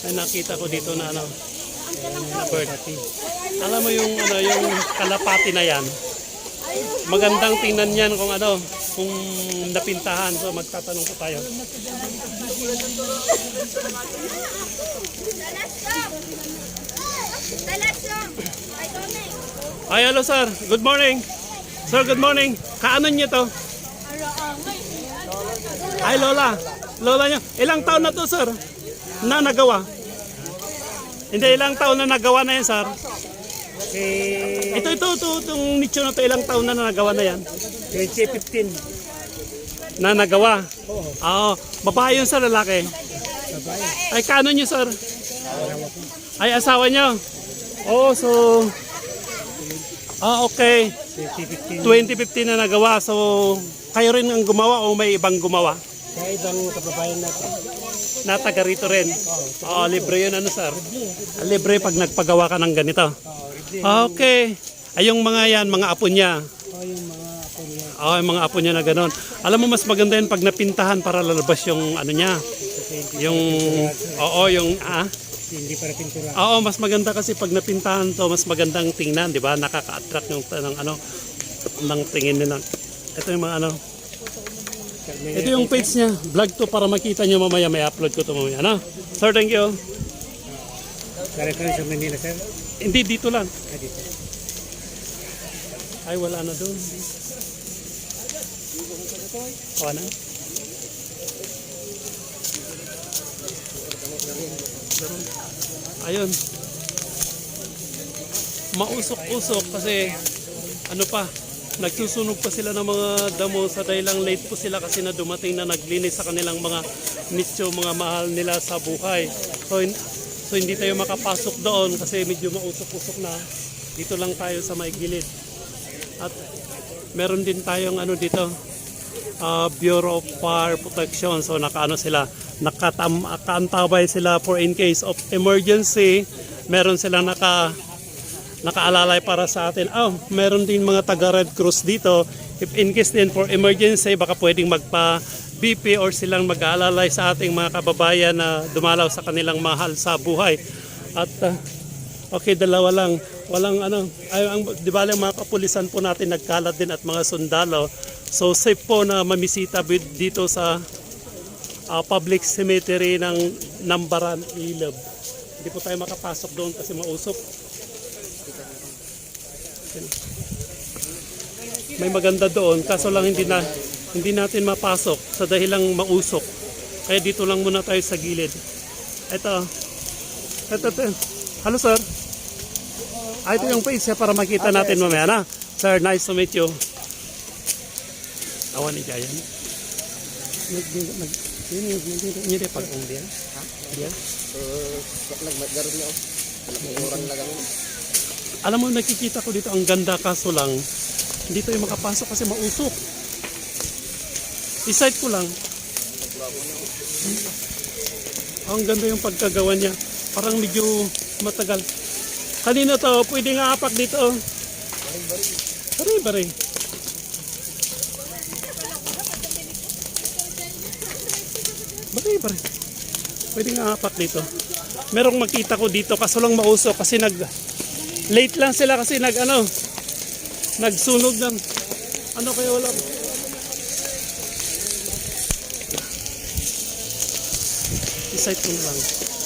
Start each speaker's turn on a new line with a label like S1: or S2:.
S1: Ay nakita ko dito na ano, na bird. Alam mo yung ano yung kalapati na yan. Magandang tingnan yan kung ano, kung napintahan. So magtatanong po tayo. Ay, hello sir. Good morning. Sir, good morning. Kaano niyo to? Ay, Lola. Lola niyo. Ilang taon na to, sir? Na nagawa? Hindi, ilang taon na nagawa na yan, sir?
S2: Eh,
S1: Ito, ito, ito, itong nicho na to, ilang taon na nagawa na yan?
S2: 2015.
S1: Na nagawa?
S2: Oo.
S1: Oo. babae yun, sir, lalaki?
S2: Babae.
S1: Ay, kaano niyo, sir? Ay, asawa niyo? Oo, so... Ah, okay.
S2: 2015.
S1: 2015 na nagawa. So, kayo rin ang gumawa o may ibang gumawa?
S2: Sa ibang kababayan natin.
S1: Na taga rito rin? Oo, libre yun ano, sir? Libre pag nagpagawa ka ng ganito? Okay. Ay, mga yan, mga apo niya.
S2: Oo, yung mga
S1: apo niya na gano'n. Alam mo, mas maganda yun pag napintahan para lalabas yung ano niya. Yung, oo, yung, ah,
S2: hindi para pintura.
S1: Oo, mas maganda kasi pag napintahan to, mas magandang tingnan, di ba? Nakaka-attract yung ng ano ng tingin nila. Ito yung mga ano. Ito yung page niya. Vlog to para makita niyo mamaya. May upload ko to mamaya. Ano? Sir, thank you.
S2: Para kayo sa Manila, sir.
S1: Hindi, dito lang.
S2: Ah, dito.
S1: Ay, wala na doon. Wala na. Ayun. Mausok-usok kasi ano pa, nagsusunog pa sila ng mga damo sa dahilang late po sila kasi na dumating na naglinis sa kanilang mga nicho, mga mahal nila sa buhay. So, hin- so hindi tayo makapasok doon kasi medyo mausok-usok na. Dito lang tayo sa may gilid. At meron din tayong ano dito, uh, Bureau of Fire Protection. So nakaano sila, nakatam nakaantabay sila for in case of emergency. Meron silang naka nakaalalay para sa atin. Oh, meron din mga taga Red Cross dito. If in case din for emergency, baka pwedeng magpa BP or silang mag-aalalay sa ating mga kababayan na dumalaw sa kanilang mahal sa buhay. At uh, okay, dalawa lang. Walang ano, ay, ang, di ba yung mga kapulisan po natin nagkalat din at mga sundalo. So safe po na mamisita dito sa ah, public cemetery ng Nambaran, Ilog. Hindi po tayo makapasok doon kasi mausok. May maganda doon, kaso lang hindi na hindi natin mapasok sa dahilang mausok. Kaya dito lang muna tayo sa gilid. Ito. Ito, ito. Hello, sir. Ah, ito yung eh, para makita natin mamaya na. Sir, nice to meet you. Awan ni Jayan. Nag, nag, yun yung, yun yung, yun yung pag-ong diyan. Ha? Diyan. Alam mo, nakikita ko dito ang ganda kaso lang, hindi tayo makapasok kasi mausok. I-site ko lang. Ang ganda yung pagkagawa niya. Parang medyo matagal. Kanina to, pwede nga apak dito. oh. Bari-bari. Bari-bari. Pwede nga apak dito. Merong makita ko dito kaso lang mausok kasi nag late lang sila kasi nag ano nagsunog ng ano kaya wala? Na lang